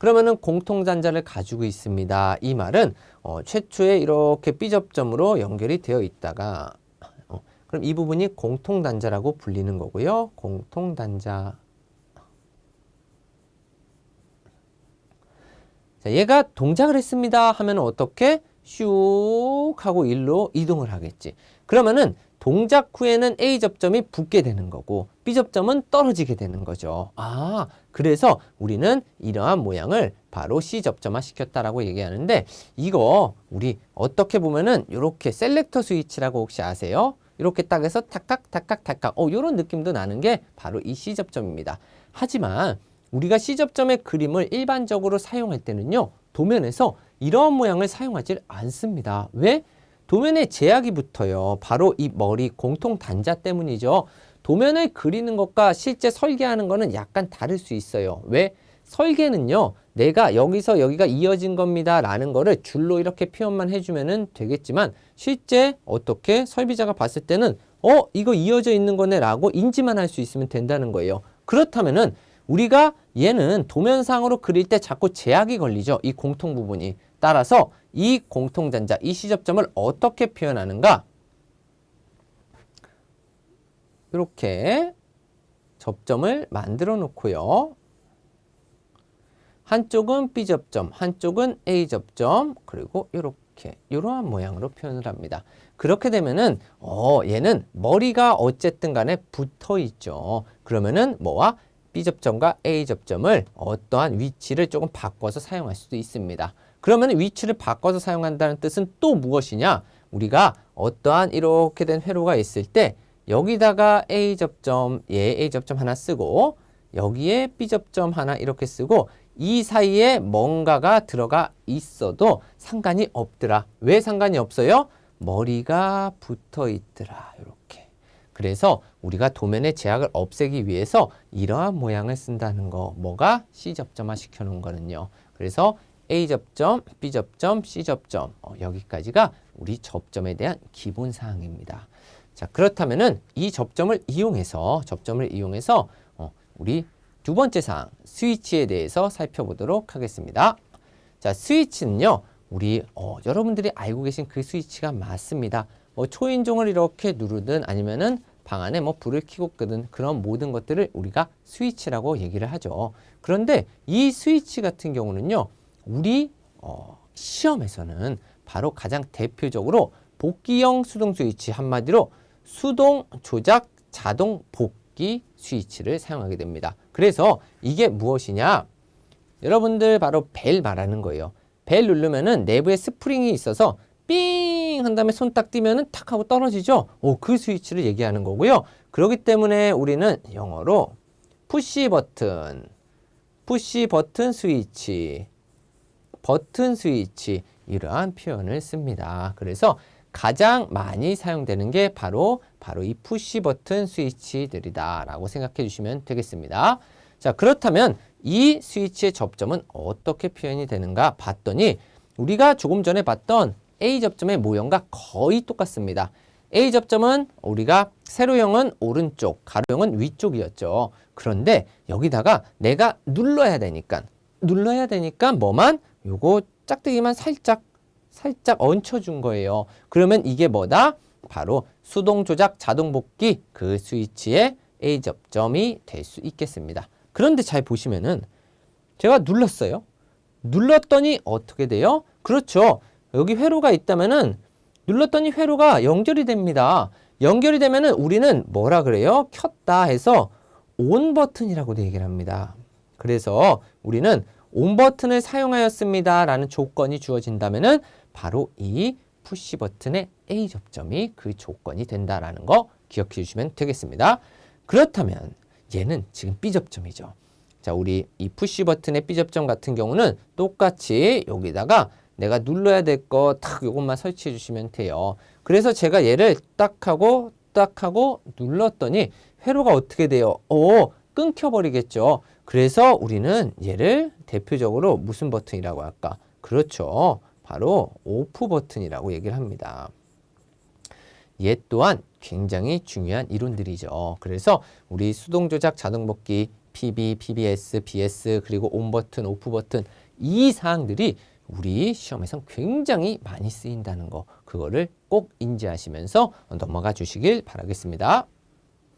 그러면은 공통단자를 가지고 있습니다. 이 말은 어, 최초에 이렇게 B접점으로 연결이 되어 있다가 어, 그럼 이 부분이 공통단자라고 불리는 거고요. 공통단자. 자, 얘가 동작을 했습니다 하면 어떻게 슉 하고 일로 이동을 하겠지. 그러면은 동작 후에는 A 접점이 붙게 되는 거고 B 접점은 떨어지게 되는 거죠. 아, 그래서 우리는 이러한 모양을 바로 C 접점화 시켰다라고 얘기하는데 이거 우리 어떻게 보면은 이렇게 셀렉터 스위치라고 혹시 아세요? 이렇게 딱 해서 탁탁 탁탁 탁탁 어 요런 느낌도 나는 게 바로 이 C 접점입니다. 하지만 우리가 C 접점의 그림을 일반적으로 사용할 때는요. 도면에서 이러한 모양을 사용하지 않습니다. 왜? 도면에 제약이 붙어요. 바로 이 머리 공통 단자 때문이죠. 도면을 그리는 것과 실제 설계하는 거는 약간 다를 수 있어요. 왜? 설계는요. 내가 여기서 여기가 이어진 겁니다. 라는 거를 줄로 이렇게 표현만 해주면 되겠지만 실제 어떻게 설비자가 봤을 때는 어? 이거 이어져 있는 거네 라고 인지만 할 수 있으면 된다는 거예요. 그렇다면은 우리가 얘는 도면상으로 그릴 때 자꾸 제약이 걸리죠. 이 공통 부분이. 따라서 이 공통단자, 이 시접점을 어떻게 표현하는가? 이렇게 접점을 만들어 놓고요. 한쪽은 B접점, 한쪽은 A접점, 그리고 이렇게 이러한 모양으로 표현을 합니다. 그렇게 되면은 어 얘는 머리가 어쨌든 간에 붙어 있죠. 그러면은 뭐와 B접점과 A접점을 어떠한 위치를 조금 바꿔서 사용할 수도 있습니다. 그러면 위치를 바꿔서 사용한다는 뜻은 또 무엇이냐? 우리가 어떠한 이렇게 된 회로가 있을 때 여기다가 A접점, 예, A접점 하나 쓰고 여기에 B접점 하나 이렇게 쓰고 이 사이에 뭔가가 들어가 있어도 상관이 없더라. 왜 상관이 없어요? 머리가 붙어 있더라. 이렇게. 그래서 우리가 도면의 제약을 없애기 위해서 이러한 모양을 쓴다는 거. 뭐가 C접점화 시켜 놓은 거는요. 그래서 A접점, B접점, C접점 어, 여기까지가 우리 접점에 대한 기본 사항입니다. 자 그렇다면은 이 접점을 이용해서 접점을 이용해서 어, 우리 두 번째 사항 스위치에 대해서 살펴보도록 하겠습니다. 자 스위치는요 우리 어, 여러분들이 알고 계신 그 스위치가 맞습니다. 뭐 초인종을 이렇게 누르든 아니면은 방 안에 뭐 불을 켜고 끄든 그런 모든 것들을 우리가 스위치라고 얘기를 하죠. 그런데 이 스위치 같은 경우는요. 우리 어, 시험에서는 바로 가장 대표적으로 복귀형 수동 스위치 한마디로 수동 조작 자동 복귀 스위치를 사용하게 됩니다. 그래서 이게 무엇이냐? 여러분들 바로 벨 말하는 거예요. 벨 누르면은 내부에 스프링이 있어서 삥! 한 다음에 손딱 띄면은 탁 하고 떨어지죠? 오, 그 스위치를 얘기하는 거고요. 그렇기 때문에 우리는 영어로 푸시 버튼, 푸시 버튼 스위치, 버튼 스위치 이러한 표현을 씁니다. 그래서 가장 많이 사용되는 게 바로 바로 이 푸시 버튼 스위치들이다라고 생각해 주시면 되겠습니다. 자, 그렇다면 이 스위치의 접점은 어떻게 표현이 되는가 봤더니 우리가 조금 전에 봤던 A 접점의 모형과 거의 똑같습니다. A 접점은 우리가 세로형은 오른쪽, 가로형은 위쪽이었죠. 그런데 여기다가 내가 눌러야 되니까 눌러야 되니까 뭐만 요거 짝대기만 살짝 살짝 얹혀준 거예요. 그러면 이게 뭐다? 바로 수동 조작 자동 복귀 그 스위치의 A 접점이 될 수 있겠습니다. 그런데 잘 보시면은 제가 눌렀어요. 눌렀더니 어떻게 돼요? 그렇죠. 여기 회로가 있다면은 눌렀더니 회로가 연결이 됩니다. 연결이 되면은 우리는 뭐라 그래요? 켰다 해서 온 버튼이라고 얘기를 합니다. 그래서 우리는 온 버튼을 사용하였습니다. 라는 조건이 주어진다면은 바로 이 푸시 버튼의 A 접점이 그 조건이 된다라는 거 기억해 주시면 되겠습니다. 그렇다면 얘는 지금 B 접점이죠. 자, 우리 이 푸시 버튼의 B 접점 같은 경우는 똑같이 여기다가 내가 눌러야 될 거딱 요것만 설치해 주시면 돼요. 그래서 제가 얘를 딱 하고 딱 하고 눌렀더니 회로가 어떻게 돼요? 오, 끊겨버리겠죠. 그래서 우리는 얘를 대표적으로 무슨 버튼이라고 할까? 그렇죠. 바로 오프 버튼이라고 얘기를 합니다. 얘 또한 굉장히 중요한 이론들이죠. 그래서 우리 수동 조작 자동 복귀 PB, PBS, BS 그리고 온 버튼, 오프 버튼 이 사항들이 우리 시험에서 굉장히 많이 쓰인다는 거 그거를 꼭 인지하시면서 넘어가 주시길 바라겠습니다.